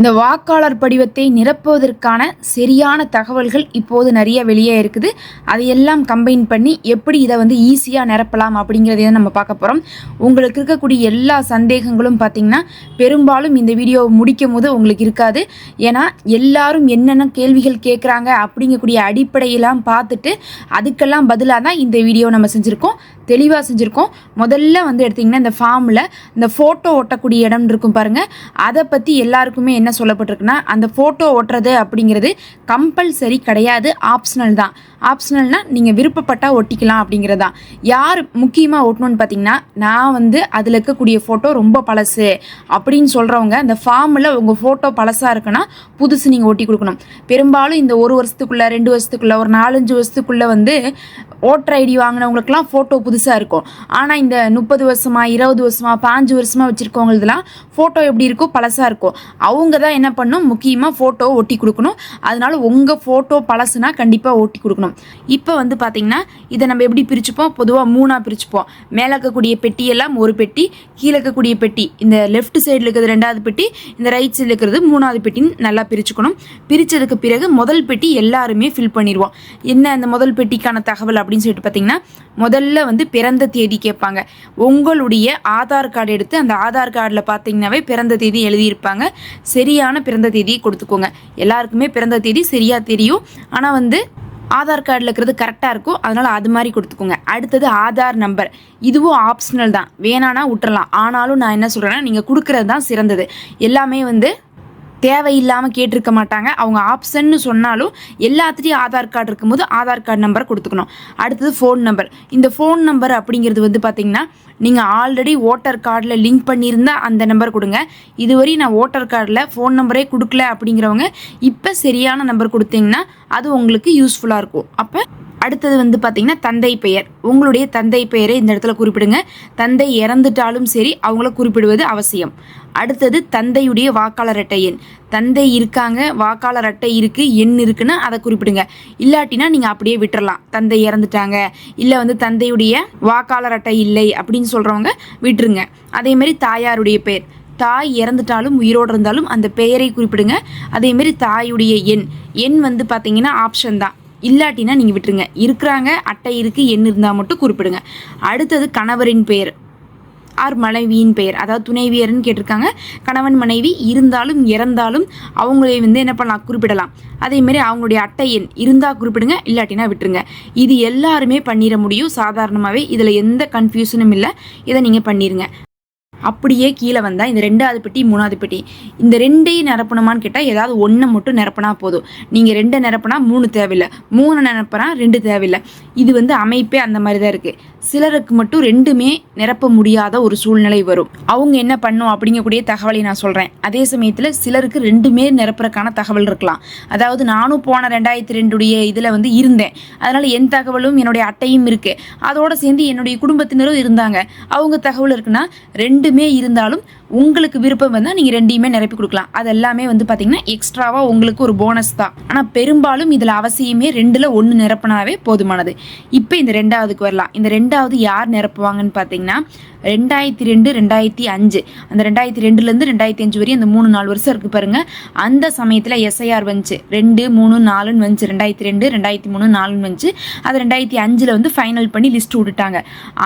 இந்த வாக்காளர் படிவத்தை நிரப்புவதற்கான சரியான தகவல்கள் இப்போது நிறைய வெளியே இருக்குது. அதையெல்லாம் கம்பைன் பண்ணி எப்படி இதை வந்து ஈஸியாக நிரப்பலாம் அப்படிங்கிறத நம்ம பார்க்க போகிறோம் உங்களுக்கு இருக்கக்கூடிய எல்லா சந்தேகங்களும் பார்த்திங்கன்னா பெரும்பாலும் இந்த வீடியோவை முடிக்கும் போது உங்களுக்கு இருக்காது. ஏன்னா எல்லாரும் என்னென்ன கேள்விகள் கேட்குறாங்க அப்படிங்கக்கூடிய அடிப்படையெல்லாம் பார்த்துட்டு அதுக்கெல்லாம் பதிலாக தான் இந்த வீடியோ நம்ம செஞ்சுருக்கோம். தெளிவாக செஞ்சுருக்கோம். முதல்ல வந்து எடுத்திங்கன்னா இந்த ஃபார்மில் இந்த ஃபோட்டோ ஒட்டக்கூடிய இடம் இருக்கும் பாருங்கள் அதை பற்றி எல்லாருக்குமே என்ன சொல்லப்பட்டிருக்குன்னா அந்த ஃபோட்டோ ஒட்டுறது அப்படிங்கிறது கம்பல்சரி கிடையாது ஆப்ஷனல் தான். ஆப்ஷனல்னால் நீங்கள் விருப்பப்பட்டால் ஒட்டிக்கலாம் அப்படிங்கிறது தான். யார் முக்கியமாக ஒட்டணும்னு பார்த்தீங்கன்னா நான் வந்து அதில் இருக்கக்கூடிய ஃபோட்டோ ரொம்ப பழசு அப்படின்னு சொல்கிறவங்க அந்த ஃபார்மில் உங்கள் ஃபோட்டோ பழசாக இருக்குன்னா புதுசு நீங்கள் ஒட்டி கொடுக்கணும். பெரும்பாலும் இந்த ஒரு வருஷத்துக்குள்ளே ரெண்டு வருஷத்துக்குள்ளே ஒரு நாலஞ்சு வருஷத்துக்குள்ளே வந்து ஓட்டர் ஐடி வாங்கினவங்களுக்குலாம் ஃபோட்டோ புதுசாக இருக்கும். ஆனால் இந்த முப்பது வருஷமா இருபது வருஷமாக பாஞ்சு வருஷமாக வச்சுருக்கவங்களதுலாம் ஃபோட்டோ எப்படி இருக்கும் பழசாக இருக்கும். அவங்க தான் என்ன பண்ணணும் முக்கியமாக ஃபோட்டோ ஒட்டி கொடுக்கணும். அதனால உங்கள் ஃபோட்டோ பழசுனா கண்டிப்பாக ஒட்டி கொடுக்கணும். இப்போ வந்து பார்த்திங்கன்னா இதை நம்ம எப்படி பிரிச்சுப்போம்? பொதுவாக மூணாக பிரிச்சுப்போம். மேலே இருக்கக்கூடிய பெட்டியெல்லாம் ஒரு பெட்டி கீழே இருக்கக்கூடிய பெட்டி இந்த லெஃப்ட் சைடில் இருக்கிறது ரெண்டாவது பெட்டி இந்த ரைட் சைடில் இருக்கிறது மூணாவது பெட்டின்னு நல்லா பிரிச்சுக்கணும். பிரித்ததுக்கு பிறகு முதல் பெட்டி எல்லாருமே ஃபில் பண்ணிடுவோம். என்ன அந்த முதல் பெட்டிக்கான தகவல் அப்படின்னு சொல்லிட்டு பார்த்தீங்கன்னா முதல்ல வந்து பிறந்த தேதி கேட்பாங்க. உங்களுடைய ஆதார் கார்டு எடுத்து அந்த ஆதார் கார்டில் பார்த்தீங்கன்னாவே பிறந்த தேதி எழுதியிருப்பாங்க. சரியான பிறந்த தேதியை கொடுத்துக்கோங்க. எல்லாருக்குமே பிறந்த தேதி சரியாக தெரியும். ஆனால் வந்து ஆதார் கார்டில் இருக்கிறது கரெக்டாக இருக்கும் அதனால் அது மாதிரி கொடுத்துக்கோங்க. அடுத்தது ஆதார் நம்பர் இதுவும் ஆப்ஷனல் தான். வேணான்னா விட்டுறலாம். ஆனாலும் நான் என்ன சொல்கிறேன்னா நீங்கள் கொடுக்குறது தான் சிறந்தது. எல்லாமே வந்து தேவையில்லாமல் கேட்டிருக்க மாட்டாங்க. அவங்க ஆப்ஷன்னு சொன்னாலும் எல்லாத்துலேயும் ஆதார் கார்டு இருக்கும்போது ஆதார் கார்டு நம்பரை கொடுத்துக்கணும். அடுத்தது ஃபோன் நம்பர் இந்த ஃபோன் நம்பர் அப்படிங்கிறது வந்து பார்த்திங்கன்னா நீங்கள் ஆல்ரெடி ஓட்டர் கார்டில் லிங்க் பண்ணியிருந்தா அந்த நம்பர் கொடுங்க. இதுவரை நான் ஓட்டர் கார்டில் ஃபோன் நம்பரே கொடுக்கல அப்படிங்கிறவங்க இப்போ சரியான நம்பர் கொடுத்தீங்கன்னா அது உங்களுக்கு யூஸ்ஃபுல்லாக இருக்கும். அப்போ அடுத்தது வந்து பார்த்திங்கன்னா தந்தை பெயர். உங்களுடைய தந்தை பெயரை இந்த இடத்துல குறிப்பிடுங்க. தந்தை இறந்துட்டாலும் சரி அவங்கள குறிப்பிடுவது அவசியம். அடுத்தது தந்தையுடைய வாக்காளர் அட்டை எண். தந்தை இருக்காங்க வாக்காளர் அட்டை இருக்குது எண் இருக்குன்னா அதை குறிப்பிடுங்க. இல்லாட்டினா நீங்கள் அப்படியே விட்டுறலாம். தந்தை இறந்துட்டாங்க இல்லை வந்து தந்தையுடைய வாக்காளர் அட்டை இல்லை அப்படின்னு சொல்கிறவங்க விட்டுருங்க. அதே மாதிரி தாயாருடைய பெயர். தாய் இறந்துட்டாலும் உயிரோடு இருந்தாலும் அந்த பெயரை குறிப்பிடுங்க. அதேமாரி தாயுடைய எண். எண் வந்து பார்த்தீங்கன்னா ஆப்ஷன் தான். இல்லாட்டினா நீங்கள் விட்டுருங்க. இருக்கிறாங்க அட்டை இருக்குது எண் இருந்தால் மட்டும் குறிப்பிடுங்க. அடுத்தது கணவரின் பெயர். ஆர் மனைவியின் பெயர். அதாவது துணைவியர்னு கேட்டிருக்காங்க. கணவன் மனைவி இருந்தாலும் இறந்தாலும் அவங்களே வந்து என்ன பண்ணலாம்? குறிப்பிடலாம். அதேமாரி அவங்களுடைய அட்டை எண் இருந்தால் குறிப்பிடுங்க இல்லாட்டினா விட்டுருங்க. இது எல்லாருமே பண்ணிட முடியும். சாதாரணமாகவே இதில் எந்த கன்ஃபியூஷனும் இல்லை. இதை நீங்கள் பண்ணிடுங்க அப்படியே கீழே வந்தால் இந்த ரெண்டாவது பெட்டி மூணாவது பெட்டி. இந்த ரெண்டையும் நிரப்பணுமான்னு கேட்டால் ஏதாவது ஒன்றை மட்டும் நிரப்பினா போதும். நீங்கள் ரெண்டை நிரப்பினா மூணு தேவையில்லை. மூணு நிரப்பினா ரெண்டு தேவையில்லை. இது வந்து அமைப்பே அந்த மாதிரி தான் இருக்குது சிலருக்கு மட்டும் ரெண்டுமே நிரப்ப முடியாத ஒரு சூழ்நிலை வரும். அவங்க என்ன பண்ணும் அப்படிங்கக்கூடிய தகவலை நான் சொல்கிறேன் அதே சமயத்தில் சிலருக்கு ரெண்டுமே நிரப்புறக்கான தகவல் இருக்கலாம். அதாவது நானும் போன ரெண்டாயிரத்தி ரெண்டுடைய இதில் வந்து இருந்தேன். அதனால் என் தகவலும் என்னுடைய அட்டையும் இருக்குது அதோடு சேர்ந்து என்னுடைய குடும்பத்தினரும் இருந்தாங்க. அவங்க தகவல் இருக்குன்னா இரண்டுமே இருந்தாலும் உங்களுக்கு விருப்பம் வந்தால் நீங்கள் ரெண்டையுமே நிரப்பி கொடுக்கலாம். அது எல்லாமே வந்து பார்த்தீங்கன்னா எக்ஸ்ட்ராவாக உங்களுக்கு ஒரு போனஸ் தான். ஆனால் பெரும்பாலும் இதில் அவசியமே ரெண்டில் ஒன்று நிரப்பினாவே போதுமானது. இப்போ இந்த ரெண்டாவதுக்கு வரலாம். இந்த ரெண்டாவது யார் நிரப்புவாங்கன்னு பார்த்தீங்கன்னா ரெண்டாயிரத்தி ரெண்டு ரெண்டாயிரத்தி அஞ்சு. அந்த ரெண்டாயிரத்தி ரெண்டுலேருந்து ரெண்டாயிரத்தி அஞ்சு வரையும் அந்த மூணு நாலு வருஷம் இருக்குது பாருங்கள் அந்த சமயத்தில் எஸ்ஐஆர் வந்துச்சு. ரெண்டு மூணு நாலுன்னு வந்துச்சு. ரெண்டாயிரத்தி ரெண்டு ரெண்டாயிரத்தி மூணு நாலுன்னு வந்துச்சு. அது ரெண்டாயிரத்தி அஞ்சில் வந்து ஃபைனல் பண்ணி லிஸ்ட் விட்டுட்டாங்க.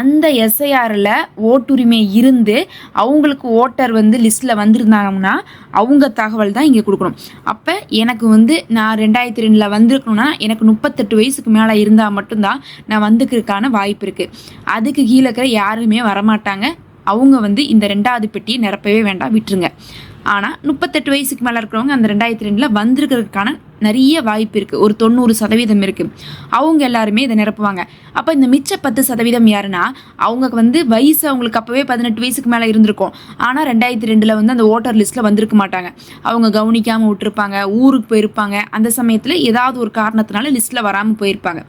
அந்த எஸ்ஐஆரில் ஓட்டுரிமை இருந்து அவங்களுக்கு ஓட்டர் வந்து லிஸ்ட்டில் வந்திருந்தாங்கன்னா அவங்க தகவல் தான் இங்கே கொடுக்கணும். அப்போ எனக்கு வந்து நான் ரெண்டாயிரத்தி ரெண்டில் வந்திருக்கணும்னா எனக்கு முப்பத்தெட்டு வயசுக்கு மேலே இருந்தால் மட்டும்தான் நான் வந்துக்கிறதுக்கான வாய்ப்பு இருக்குது அதுக்கு கீழே இருக்கிற யாருமே வரமாட்டாங்க. அவங்க வந்து இந்த ரெண்டாவது பெட்டியை நிரப்பவே வேண்டாம். விட்டுருங்க. ஆனால் முப்பத்தெட்டு வயசுக்கு மேலே இருக்கிறவங்க அந்த ரெண்டாயிரத்தி ரெண்டில் வந்திருக்கிறதுக்கான நிறைய வாய்ப்பு இருக்குது ஒரு தொண்ணூறு சதவீதம் இருக்குது அவங்க எல்லாருமே இதை நிரப்புவாங்க. அப்போ இந்த மிச்ச பத்து சதவீதம் யாருன்னா அவங்க வந்து வயசு அவங்களுக்கு அப்போவே பதினெட்டு வயசுக்கு மேலே இருந்திருக்கும். ஆனால் ரெண்டாயிரத்தி ரெண்டில் வந்து அந்த ஓட்டர் லிஸ்ட்டில் வந்திருக்க மாட்டாங்க. அவங்க கவனிக்காமல் விட்டுருப்பாங்க ஊருக்கு போயிருப்பாங்க. அந்த சமயத்தில் ஏதாவது ஒரு காரணத்தினால லிஸ்ட்டில் வராமல் போயிருப்பாங்க.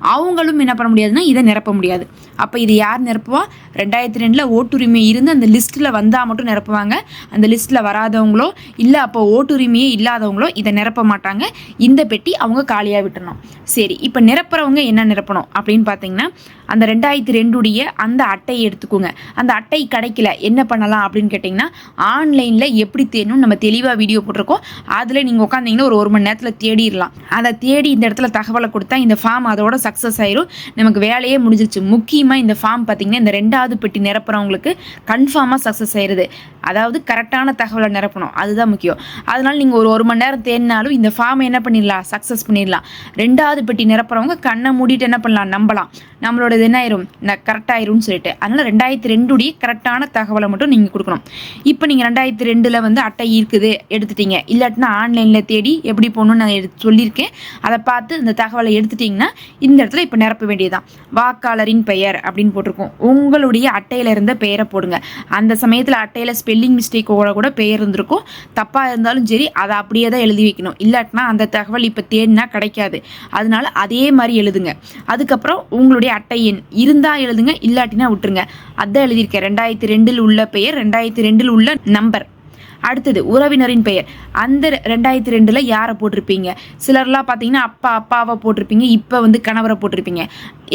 அவங்களும் என்ன பண்ண முடியாதுன்னா இதை நிரப்ப முடியாது. அப்போ இது யார் நிரப்புவா? ரெண்டாயிரத்தி ரெண்டில் ஓட்டுரிமை இருந்து அந்த லிஸ்ட்டில் வந்தால் மட்டும் நிரப்புவாங்க. அந்த லிஸ்ட்டில் வராதவங்களோ இல்லை அப்போ ஓட்டுரிமையே இல்லாதவங்களோ இதை நிரப்ப மாட்டாங்க. இந்த பெட்டி அவங்க காலியாக விட்டணும் சரி இப்போ நிரப்புறவங்க என்ன நிரப்பணும் அப்படின்னு பார்த்தீங்கன்னா அந்த ரெண்டாயிரத்தி ரெண்டுடைய அந்த அட்டையை எடுத்துக்கோங்க. அந்த அட்டை கிடைக்கல என்ன பண்ணலாம் அப்படின்னு கேட்டிங்கன்னா ஆன்லைனில் எப்படி தேடணும் நம்ம தெளிவாக வீடியோ போட்டிருக்கோம். அதில் நீங்கள் உட்காந்திங்கன்னா ஒரு ஒரு மணி நேரத்தில் தேடிடலாம். அதை தேடி இந்த இடத்துல தகவலை கொடுத்தா இந்த ஃபார்ம் அதோட சக்ஸஸ் ஆயிரும். நமக்கு வேலையே முடிஞ்சிச்சு முக்கியமாக இந்த ஃபார்ம் பார்த்திங்கன்னா இந்த ரெண்டாவது பெட்டி நிரப்புறவங்களுக்கு கன்ஃபார்மாக சக்ஸஸ் ஆயிடுது அதாவது கரெக்டான தகவலை நிரப்பணும். அதுதான் முக்கியம். அதனால நீங்கள் ஒரு ஒரு மணி நேரம் தேடினாலும் இந்த ஃபார்மை என்ன பண்ணிடலாம்? சக்ஸஸ் பண்ணிடலாம். ரெண்டாவது பெட்டி நிரப்புறவங்க கண்ணை மூடிட்டு என்ன பண்ணலாம்? நம்பலாம். நம்மளோட இது என்ன ஆயிரும்? கரெக்டாயிரும்னு சொல்லிட்டு. அதனால் ரெண்டாயிரத்தி ரெண்டுடைய கரெக்டான தகவலை மட்டும் நீங்கள் கொடுக்கணும். இப்போ நீங்கள் ரெண்டாயிரத்தி ரெண்டில் வந்து அட்டை இருக்குது எடுத்துட்டீங்க. இல்லாட்டினா ஆன்லைனில் தேடி எப்படி போகணும்னு நான் எடுத்து சொல்லியிருக்கேன். அதை பார்த்து அந்த தகவலை எடுத்துட்டிங்கன்னா இந்த இடத்துல இப்போ நிரப்ப வேண்டியதுதான். வாக்காளரின் பெயர் அப்படின்னு போட்டிருக்கோம். உங்களுடைய அட்டையில் இருந்த பெயரை போடுங்க. அந்த சமயத்தில் அட்டையில் ஸ்பெல்லிங் மிஸ்டேக்கோட கூட பெயர் இருந்திருக்கும். தப்பாக இருந்தாலும் சரி அதை அப்படியே தான் எழுதி வைக்கணும். இல்லாட்டினா அந்த தகவல் இப்போ தேடினா கிடைக்காது. அதனால அதே மாதிரி எழுதுங்க. அதுக்கப்புறம் உங்களுடைய அட்டை எண். இருந்தால் எழுதுங்க இல்லாட்டினா விட்டுருங்க. அதான் எழுதியிருக்கேன். ரெண்டாயிரத்தி ரெண்டில் உள்ள பெயர் ரெண்டாயிரத்தி ரெண்டில் உள்ள நம்பர் அடுத்தது உறவினரின் பெயர். அந்த ரெண்டாயிரத்தி ரெண்டில் யாரை போட்டிருப்பீங்க? சிலர்லாம் பார்த்தீங்கன்னா அப்பா அப்பாவை போட்டிருப்பீங்க. இப்போ வந்து கணவரை போட்டிருப்பீங்க.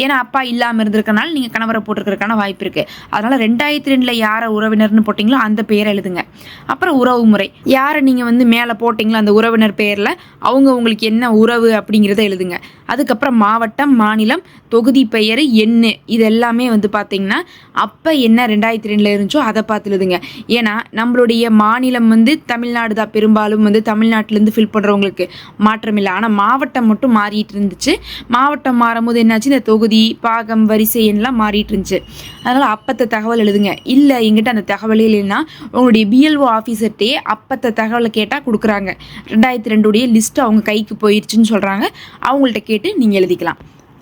ஏன்னா அப்பா இல்லாமல் இருந்திருக்கனால நீங்கள் கணவரை போட்டிருக்கிறதுக்கான வாய்ப்பு இருக்குது அதனால் ரெண்டாயிரத்தி ரெண்டில் யாரை உறவினர்னு போட்டிங்களோ அந்த பெயரை எழுதுங்க. அப்புறம் உறவு முறை. யாரை நீங்கள் வந்து மேலே போட்டிங்களோ அந்த உறவினர் பெயரில் அவங்க உங்களுக்கு என்ன உறவு அப்படிங்கிறத எழுதுங்க. அதுக்கப்புறம் மாவட்டம் மாநிலம் தொகுதி பெயர் எண்ணு. இது எல்லாமே வந்து பார்த்தீங்கன்னா அப்போ என்ன ரெண்டாயிரத்தி ரெண்டில் இருந்துச்சோ அதை பார்த்து எழுதுங்க. ஏன்னா நம்மளுடைய மாநிலம் வந்து தமிழ்நாடு தான் பெரும்பாலும் வந்து தமிழ்நாட்டிலேருந்து ஃபில் பண்ணுறவங்களுக்கு மாற்றம் இல்லை ஆனால் மாவட்டம் மட்டும் மாறிட்டு இருந்துச்சு. மாவட்டம் மாறும்போது என்னாச்சு? இந்த தொகுதி பாகம் வரிசை எல்லாம் மாறிட்டு இருந்துச்சு அதனால் அப்பத்த தகவல் எழுதுங்க. இல்லை எங்கிட்ட அந்த தகவலே இல்லைன்னா உங்களுடைய பிஎல்ஓ ஆஃபீஸர்கிட்டே அப்பத்த தகவலை கேட்டால் கொடுக்குறாங்க. ரெண்டாயிரத்தி ரெண்டுடைய லிஸ்ட் அவங்க கைக்கு போயிடுச்சுன்னு சொல்கிறாங்க அவங்கள்ட்ட கேட்டு நீங்கள் எழுதிக்கலாம்.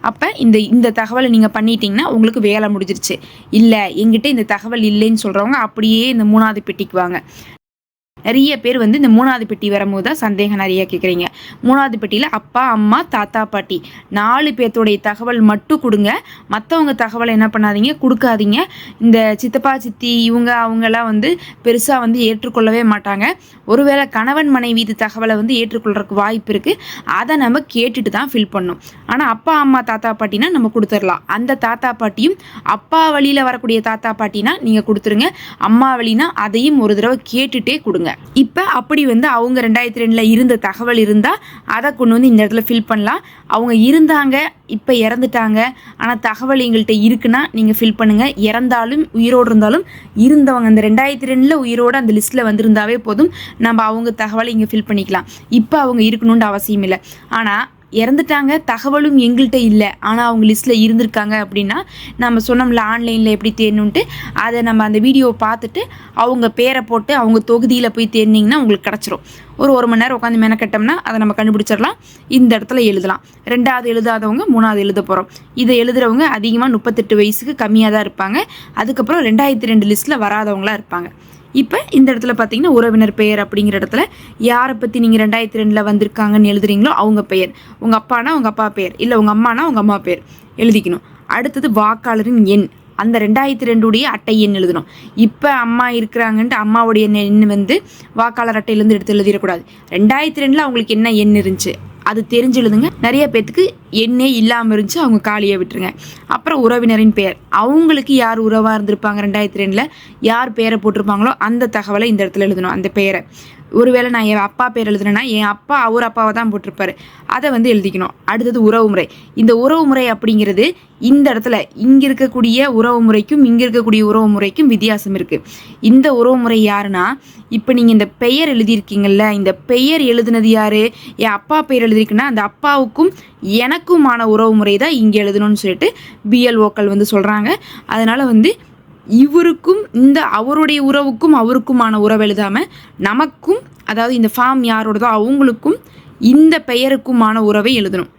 அப்போ இந்த இந்த தகவலை நீங்கள் பண்ணிட்டீங்கன்னா உங்களுக்கு வேலை முடிஞ்சிருச்சு. இல்லை எங்கிட்ட இந்த தகவல் இல்லைன்னு சொல்கிறவங்க அப்படியே இந்த மூணாவது பெட்டிக்கு வாங்க. நிறைய பேர் வந்து இந்த மூணாவது பெட்டி வரும்போது தான் சந்தேகம் நிறைய கேட்குறீங்க. மூணாவது பெட்டியில் அப்பா அம்மா தாத்தா பாட்டி. நாலு பேர்த்தோடைய தகவல் மட்டும் கொடுங்க. மற்றவங்க தகவலை என்ன பண்ணாதீங்க கொடுக்காதீங்க. இந்த சித்தப்பா சித்தி இவங்க அவங்கெல்லாம் வந்து பெருசாக வந்து ஏற்றுக்கொள்ளவே மாட்டாங்க. ஒருவேளை கணவன் மனைவி இது தகவலை வந்து ஏற்றுக்கொள்றதுக்கு வாய்ப்பு இருக்குது அதை நம்ம கேட்டுட்டு தான் ஃபில் பண்ணும் ஆனால் அப்பா அம்மா தாத்தா பாட்டினா நம்ம கொடுத்துடலாம். அந்த தாத்தா பாட்டியும் அப்பா வழியில் வரக்கூடிய தாத்தா பாட்டினா நீங்கள் கொடுத்துருங்க. அம்மா வழினா அதையும் ஒரு தடவை கேட்டுட்டே கொடுங்க. இப்போ அப்படி வந்து அவங்க ரெண்டாயிரத்தி ரெண்டில் இருந்த தகவல் இருந்தால் அதை கொண்டு வந்து இந்த இடத்துல ஃபில் பண்ணலாம். அவங்க இருந்தாங்க இப்போ இறந்துட்டாங்க. ஆனால் தகவல் எங்கள்கிட்ட இருக்குன்னா நீங்கள் ஃபில் பண்ணுங்கள் இறந்தாலும் உயிரோடு இருந்தாலும் இருந்தவங்க அந்த ரெண்டாயிரத்தி ரெண்டில் உயிரோடு அந்த லிஸ்ட்டில் வந்திருந்தாவே போதும். நம்ம அவங்க தகவலை இங்கே ஃபில் பண்ணிக்கலாம். இப்போ அவங்க இருக்கணுன்ற அவசியம் இல்லை ஆனால் இறந்துட்டாங்க தகவலும் எங்கள்கிட்ட இல்லை. ஆனால் அவங்க லிஸ்ட்டில் இருந்திருக்காங்க அப்படின்னா நம்ம சொன்னோம்ல ஆன்லைனில் எப்படி தேடணுன்ட்டு அதை நம்ம அந்த வீடியோவை பார்த்துட்டு அவங்க பேரை போட்டு அவங்க தொகுதியில் போய் தேடினீங்கன்னா உங்களுக்கு கிடச்சிரும். ஒரு ஒரு மணி நேரம் உட்காந்து மெனக்கட்டோம்னா அதை நம்ம கண்டுபிடிச்சிடலாம். இந்த இடத்துல எழுதலாம். ரெண்டாவது எழுதாதவங்க மூணாவது எழுத போகிறோம் இதை எழுதுகிறவங்க அதிகமாக முப்பத்தெட்டு வயசுக்கு கம்மியாக தான் இருப்பாங்க. அதுக்கப்புறம் ரெண்டாயிரத்தி ரெண்டு லிஸ்ட்டில் வராதவங்களாக இருப்பாங்க. இப்போ இந்த இடத்துல பார்த்தீங்கன்னா உறவினர் பெயர் அப்படிங்கிற இடத்துல யாரை பற்றி நீங்கள் ரெண்டாயிரத்தி ரெண்டில் வந்திருக்காங்கன்னு எழுதுறீங்களோ அவங்க பெயர். உங்கள் அப்பானா உங்கள் அப்பா பெயர். இல்லை உங்கள் அம்மானா உங்கள் அம்மா பெயர். எழுதிக்கணும். அடுத்தது வாக்காளரின் எண். அந்த ரெண்டாயிரத்தி ரெண்டுடைய அட்டை எண் எழுதணும். இப்போ அம்மா இருக்கிறாங்கன்ட்டு அம்மாவுடைய எண் வந்து வாக்காளர் அட்டையிலேருந்து எடுத்து எழுதிடக்கூடாது. ரெண்டாயிரத்தி ரெண்டில் அவங்களுக்கு என்ன எண் இருந்துச்சு? அது தெரிஞ்சுழுதுங்க. நிறைய பேர்த்துக்கு எண்ணே இல்லாமல் இருந்துச்சு அவங்க காலியை விட்டுருங்க. அப்புறம் உறவினரின் பெயர். அவங்களுக்கு யார் உறவாக இருந்திருப்பாங்க ரெண்டாயிரத்தி ரெண்டில்? யார் பேரை போட்டிருப்பாங்களோ அந்த தகவலை இந்த இடத்துல எழுதணும் அந்த பெயரை. ஒருவேளை நான் என் அப்பா பேர் எழுதுனேன்னா என் அப்பா அவர் அப்பாவை தான் போட்டிருப்பாரு. அதை வந்து எழுதிக்கணும். அடுத்தது உறவு முறை. இந்த உறவு முறை அப்படிங்கிறது இந்த இடத்துல இங்கே இருக்கக்கூடிய உறவு முறைக்கும் இங்கே இருக்கக்கூடிய உறவு முறைக்கும் வித்தியாசம் இருக்குது இந்த உறவு முறை யாருன்னா இப்போ நீங்கள் இந்த பெயர் எழுதியிருக்கீங்கல்ல இந்த பெயர் எழுதுனது யார்? என் அப்பா பெயர் எழுதியிருக்குன்னா அந்த அப்பாவுக்கும் எனக்குமான உறவு முறை தான் இங்கே எழுதணும்னு சொல்லிட்டு பிஎல்ஓக்கள் வந்து சொல்கிறாங்க அதனால் வந்து இவருக்கும் இந்த அவருடைய உறவுக்கும் அவருக்குமான உறவு எழுதாமல் நமக்கும் அதாவது இந்த ஃபார்ம் யாரோடதோ அவங்களுக்கும் இந்த பெயருக்குமான உறவை எழுதணும்.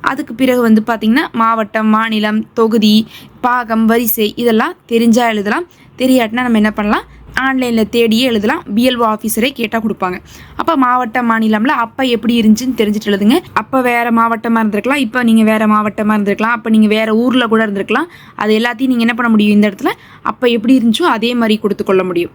அதுக்கு பிறகு வந்து பார்த்திங்கன்னா மாவட்டம் மாநிலம் தொகுதி பாகம் வரிசை இதெல்லாம் தெரிஞ்சால் எழுதலாம். தெரியாட்டினா நம்ம என்ன பண்ணலாம்? ஆன்லைனில் தேடியே எழுதலாம். பிஎல்ஓ ஆஃபீஸரே கேட்டால் கொடுப்பாங்க. அப்போ மாவட்ட மாநிலம்ல அப்போ எப்படி இருந்துச்சுன்னு தெரிஞ்சுட்டு எழுதுங்க. அப்போ வேறு மாவட்டமாக இருந்திருக்கலாம். இப்போ நீங்கள் வேறு மாவட்டமாக இருந்திருக்கலாம். அப்போ நீங்கள் வேறு ஊரில் கூட இருந்திருக்கலாம். அது எல்லாத்தையும் நீங்கள் என்ன பண்ண முடியும் இந்த இடத்துல? அப்போ எப்படி இருந்துச்சோ அதே மாதிரி கொடுத்து கொள்ள முடியும்.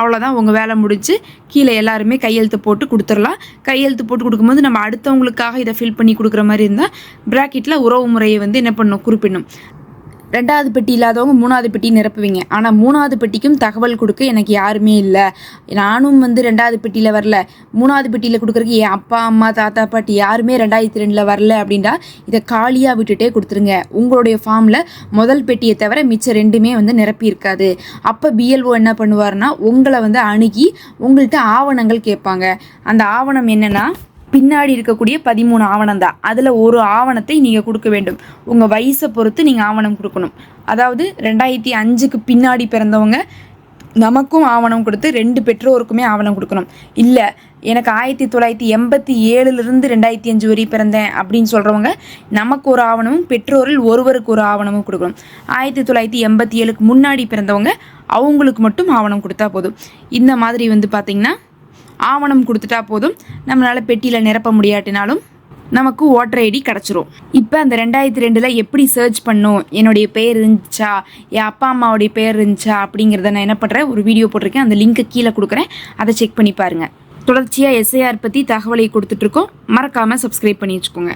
அவ்வளோதான் உங்கள் வேலை முடிஞ்சு கீழே எல்லாருமே கையெழுத்து போட்டு கொடுத்துடலாம். கையெழுத்து போட்டு கொடுக்கும்போது நம்ம அடுத்தவங்களுக்காக இதை ஃபில் பண்ணி கொடுக்குற மாதிரி இருந்தால் ப்ராக்கெட்டில் உறவு முறையை வந்து என்ன பண்ணணும்? குறிப்பிடணும். ரெண்டாவது பெட்டி இல்லாதவங்க மூணாவது பெட்டி நிரப்புவீங்க. ஆனால் மூணாவது பெட்டிக்கும் தகவல் கொடுக்க எனக்கு யாருமே இல்லை. நானும் வந்து ரெண்டாவது பெட்டியில் வரல. மூணாவது பெட்டியில் கொடுக்குறக்கு என் அப்பா அம்மா தாத்தா பாட்டி யாருமே ரெண்டாயிரத்தி ரெண்டில் வரல அப்படின்னா இதை காலியாக விட்டுட்டே கொடுத்துருங்க. உங்களுடைய ஃபார்மில் முதல் பெட்டியை தவிர மிச்சம் ரெண்டுமே வந்து நிரப்பி இருக்காது அப்போ பிஎல்ஓ என்ன பண்ணுவார்னா உங்களை வந்து அணுகி உங்கள்கிட்ட ஆவணங்கள் கேட்பாங்க. அந்த ஆவணம் என்னென்னா பின்னாடி இருக்கக்கூடிய பதிமூணு ஆவணம் தான். அதில் ஒரு ஆவணத்தை நீங்கள் கொடுக்க வேண்டும். உங்கள் வயசை பொறுத்து நீங்கள் ஆவணம் கொடுக்கணும். அதாவது ரெண்டாயிரத்தி அஞ்சுக்கு பின்னாடி பிறந்தவங்க நமக்கும் ஆவணம் கொடுத்து ரெண்டு பெற்றோருக்குமே ஆவணம் கொடுக்கணும். இல்லை எனக்கு ஆயிரத்தி தொள்ளாயிரத்தி எண்பத்தி ஏழுலேருந்து ரெண்டாயிரத்தி அஞ்சு வரை பிறந்தேன் அப்படின்னு சொல்கிறவங்க நமக்கு ஒரு ஆவணமும் பெற்றோரில் ஒருவருக்கு ஒரு ஆவணமும் கொடுக்கணும். ஆயிரத்தி தொள்ளாயிரத்தி எண்பத்தி ஏழுக்கு முன்னாடி பிறந்தவங்க அவங்களுக்கு மட்டும் ஆவணம் கொடுத்தா போதும். இந்த மாதிரி வந்து பார்த்திங்கன்னா ஆவணம் கொடுத்துட்டா போதும். நம்மளால் பெட்டியில் நிரப்ப முடியாட்டினாலும் நமக்கு ஓட்டர் ஐடி கிடச்சிரும். இப்போ அந்த ரெண்டாயிரத்தி ரெண்டில் எப்படி சர்ச் பண்ணும்? என்னுடைய பேர் இருந்துச்சா? என் அப்பா அம்மாவுடைய பேர் இருந்துச்சா? அப்படிங்கிறத நான் என்ன பண்ணுறேன் ஒரு வீடியோ போட்டிருக்கேன். அந்த லிங்க்கை கீழே கொடுக்குறேன். அதை செக் பண்ணி பாருங்கள் தொடர்ச்சியாக எஸ்ஐஆர் பற்றி தகவலை கொடுத்துட்ருக்கோம் மறக்காமல் சப்ஸ்கிரைப் பண்ணி வச்சுக்கோங்க.